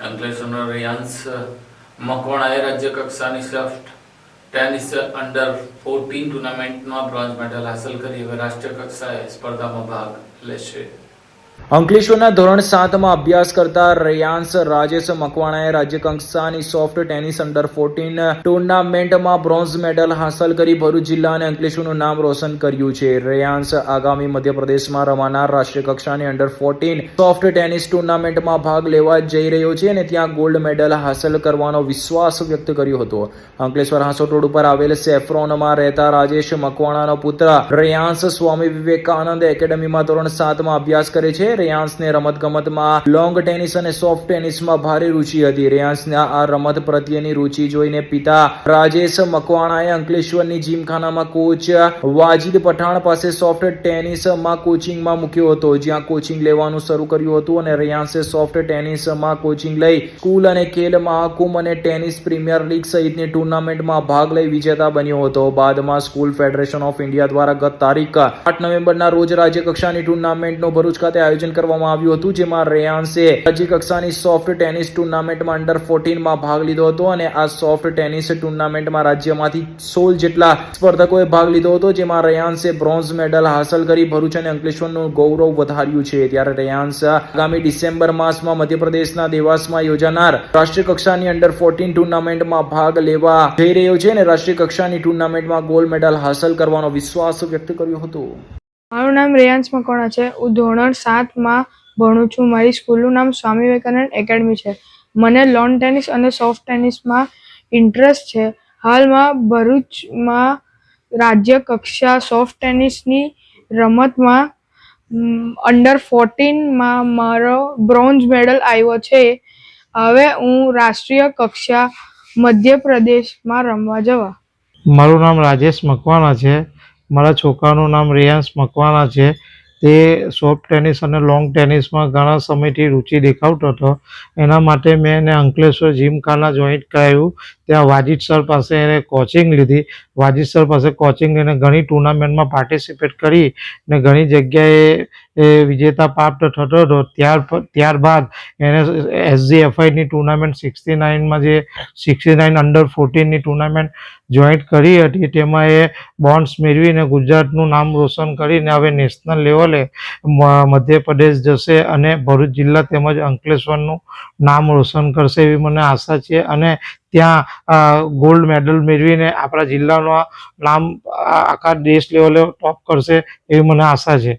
અંકલેશ્વરનો રિયાન્સ મકવાણાએ રાજ્ય કક્ષાની સફ્ટ ટેનિસ અંડર ફોર્ટીન ટુર્નામેન્ટમાં બ્રોન્ઝ મેડલ હાંસલ કરી હવે રાષ્ટ્રીય કક્ષાએ સ્પર્ધામાં ભાગ લેશે અંકલેશ્વરના ધોરણ સાતમાં અભ્યાસ કરતા રેયાંશ રાજેશ મકવાણાએ રાજ્ય કક્ષાની સોફ્ટ ટેનિસ અંડર ફોર્ટીન ટુર્નામેન્ટમાં બ્રોન્ઝ મેડલ હાંસલ કરી ભરૂચ જિલ્લા અને અંકલેશ્વરનું નામ રોશન કર્યું છે. રેયાંશ આગામી મધ્યપ્રદેશમાં રમાનાર રાષ્ટ્રીય કક્ષાની અંડર ફોર્ટીન સોફ્ટ ટેનિસ ટુર્નામેન્ટમાં ભાગ લેવા જઈ રહ્યો છે અને ત્યાં ગોલ્ડ મેડલ હાંસલ કરવાનો વિશ્વાસ વ્યક્ત કર્યો હતો. અંકલેશ્વર હાંસોટોડ ઉપર આવેલ સેફ્રોનમાં રહેતા રાજેશ મકવાણાનો પુત્ર રેયાંશ સ્વામી વિવેકાનંદ એકેડમીમાં ધોરણ સાતમાં અભ્યાસ કરે છે રેયાંશને રમતગમતમાં લોંગ ટેનિસ અને સોફ્ટ ટેનિસમાં ભારે રુચિ હતી. રેયાન્સના આ રમત પ્રત્યેની રુચિ જોઈને પિતા રાજેશ મકવાણાએ અંકલેશ્વરની જીમખાનામાં કોચ વાજિદ પઠાણ પાસે સોફ્ટ ટેનિસમાં કોચિંગમાં મૂક્યો હતો. જ્યાં કોચિંગ લેવાનું શરૂ કર્યું હતું અને રેયાન્સે સોફ્ટ ટેનિસમાં કોચિંગ લઈ સ્કૂલ અને ખેલ મહાકુંભ અને ટેનિસ પ્રીમિયર લીગ સહિતની ટુર્નામેન્ટમાં ભાગ લઈ વિજેતા બન્યો હતો. બાદમાં સ્કૂલ ફેડરેશન ઓફ ઇન્ડિયા દ્વારા ગત તારીખ આઠ નવેમ્બરના રોજ રાજ્ય કક્ષાની ટુર્નામેન્ટનું ભરૂચ ખાતે આયોજન કરવામાં આવ્યું હતું, જેમાં રેયાંશે રાજ્ય કક્ષાની સોફ્ટ ટેનિસ ટુર્નામેન્ટમાં અંડર ફોર્ટીનમાં ભાગ લીધો હતો અને આ સોફ્ટ ટેનિસ ટુર્નામેન્ટમાં રાજ્યમાંથી સોળ જેટલા સ્પર્ધકોએ ભાગ લીધો હતો, જેમાં રેયાંશે બ્રોન્ઝ મેડલ હાંસલ કરી, ભરૂચ અને અંકલેશ્વરનું ગૌરવ વધાર્યું છે. ત્યારે રેયાંશ આગામી ડિસેમ્બર માસમાં મધ્યપ્રદેશના દેવાસમાં યોજાનાર રાષ્ટ્રીય કક્ષાની અંડર ફોર્ટીન ટુર્નામેન્ટમાં ભાગ લેવા જઈ રહ્યો છે અને રાષ્ટ્રીય કક્ષાની ટુર્નામેન્ટમાં ગોલ્ડ મેડલ હાંસલ કરવાનો વિશ્વાસ વ્યક્ત કર્યો હતો. મારું નામ રેયાંશ મકોણા છે. હું ધોરણ સાતમાં ભણું છું. મારી સ્કૂલનું નામ સ્વામી વિવેકાનંદ એકેડમી છે. મને લોન ટેનિસ અને સોફ્ટ ટેનિસમાં ઇન્ટરેસ્ટ છે. હાલમાં ભરૂચમાં રાજ્ય કક્ષા સોફ્ટ ટેનિસની રમતમાં અંડર ફોર્ટીનમાં મારો બ્રોન્ઝ મેડલ આવ્યો છે. હવે હું રાષ્ટ્રીય કક્ષા મધ્યપ્રદેશમાં રમવા જવા. મારું નામ રાજેશ મકવાણા છે. મારા છોકરાનું નામ રેયાંશ મકવાણા છે. તે સોફ્ટ ટેનિસ અને લોંગ ટેનિસમાં ઘણા સમયથી રુચિ દેખાવતો હતો. એના માટે મેં એને અંકલેશ્વર જીમખાના જોઈન્ટ કરાવ્યું. ત્યાં વાજિદ સર પાસે એને કોચિંગ લીધી. વાજીદ સર પાસે કોચિંગ લઈને ઘણી ટુર્નામેન્ટમાં પાર્ટિસિપેટ કરી ને ઘણી જગ્યાએ એ વિજેતા પ્રાપ્ત થતો હતો. ત્યાર ત્યારબાદ એને એસજીએફઆઈની ટુર્નામેન્ટ સિક્સટી નાઇનમાં જે સિક્સટી નાઇન અંડર ફોર્ટીનની ટુર્નામેન્ટ જોઈન્ટ કરી હતી, તેમાં એ બોન્ડ્સ મેળવીને ગુજરાતનું નામ રોશન કરીને હવે નેશનલ લેવલે મધ્યપ્રદેશ જશે અને ભરૂચ જિલ્લા તેમજ અંકલેશ્વરનું નામ રોશન કરશે એવી મને આશા છે. અને ત્યાં ગોલ્ડ મેડલ મેળવીને આપણા જિલ્લાનો નામ આખા દેશ લેવલે ટોપ કરશે એવી મને આશા છે.